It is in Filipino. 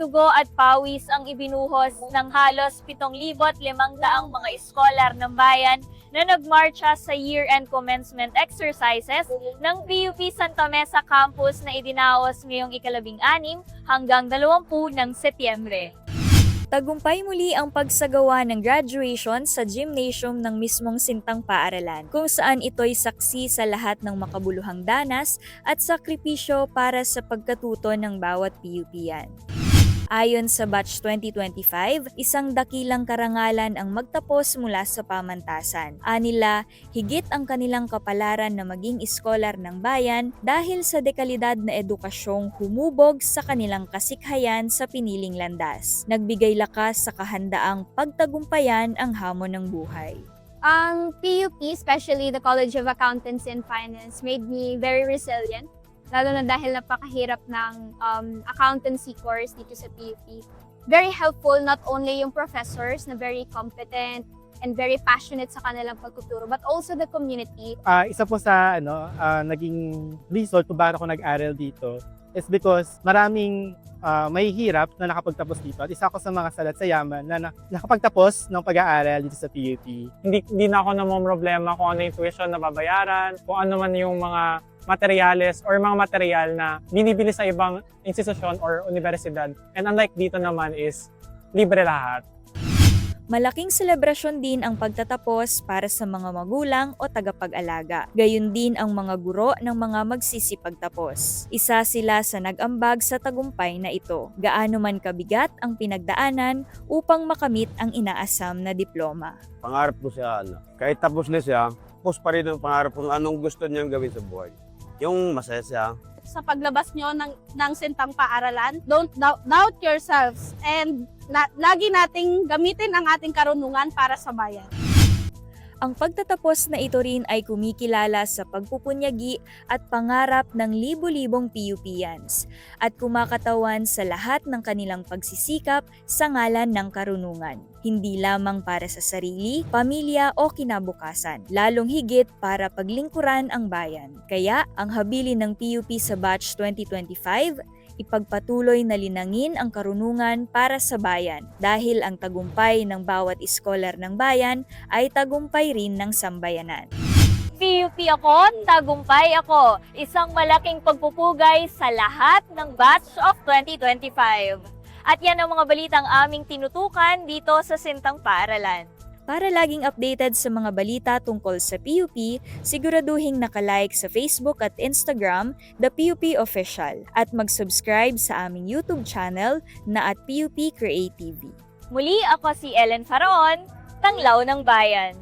dugo at pawis ang ibinuhos ng halos 7,500 mga iskolar ng bayan na nagmarcha sa year-end commencement exercises ng PUP Santa Mesa Campus na idinaos ngayong ikalabing anim hanggang 20 ng Setyembre. Tagumpay muli ang pagsagawa ng graduation sa gymnasium ng mismong Sintang Paaralan, kung saan ito'y saksi sa lahat ng makabuluhang danas at sakripisyo para sa pagkatuto ng bawat PUPian. Ayon sa Batch 2025, isang dakilang karangalan ang magtapos mula sa pamantasan. Anila, higit ang kanilang kapalaran na maging iskolar ng bayan dahil sa dekalidad na edukasyong humubog sa kanilang kasikhayan sa piniling landas. Nagbigay lakas sa kahandaang pagtagumpayan ang hamon ng buhay. Ang PUP, especially the College of Accountancy and Finance, made me very resilient. Lalo na dahil napakahirap ng um, accountancy course dito sa PUP. Very helpful not only yung professors na very competent and very passionate sa kanilang pagtuturo, but also the community. Ah, isa po sa ano, ah, naging result kung bakit ako nag-aral dito is because maraming ah, may hirap na nakapagtapos dito. At isa ako sa mga salat sa yaman na, na nakapagtapos ng pag-aaral dito sa PUP. hindi, hindi na ako namang problema kung ano yung tuition na babayaran, kung ano man yung mga materyales or mga material na binibili sa ibang institusyon or universidad. And unlike dito naman is libre lahat. Malaking selebrasyon din ang pagtatapos para sa mga magulang o tagapag-alaga. Gayun din ang mga guro ng mga magsisipagtapos. Isa sila sa nag-ambag sa tagumpay na ito. Gaano man kabigat ang pinagdaanan upang makamit ang inaasam na diploma. pangarap ko siya, ano, kahit tapos na siya, tapos pa rin ang pangarap kung anong gusto niyang gawin sa buhay. Yung masaya siya, sa paglabas nyo ng, ng sintang paaralan. Don't doubt, doubt yourselves and la- lagi nating gamitin ang ating karunungan para sa bayan. Ang pagtatapos na ito rin ay kumikilala sa pagpupunyagi at pangarap ng libo-libong PUPians at kumakatawan sa lahat ng kanilang pagsisikap sa ngalan ng karunungan. Hindi lamang para sa sarili, pamilya o kinabukasan, lalong higit para paglingkuran ang bayan. Kaya ang habilin ng PUP sa Batch 2025 ipagpatuloy na linangin ang karunungan para sa bayan dahil ang tagumpay ng bawat iskolar ng bayan ay tagumpay rin ng sambayanan. PUP ako, tagumpay ako. Isang malaking pagpupugay sa lahat ng batch of 2025. At yan ang mga balitang aming tinutukan dito sa Sintang Paaralan. Para laging updated sa mga balita tungkol sa PUP, siguraduhing nakalike sa Facebook at Instagram, The PUP Official, at mag-subscribe sa aming YouTube channel na at PUP Creative. Muli ako si Ellen Faraon, Tanglaw ng Bayan.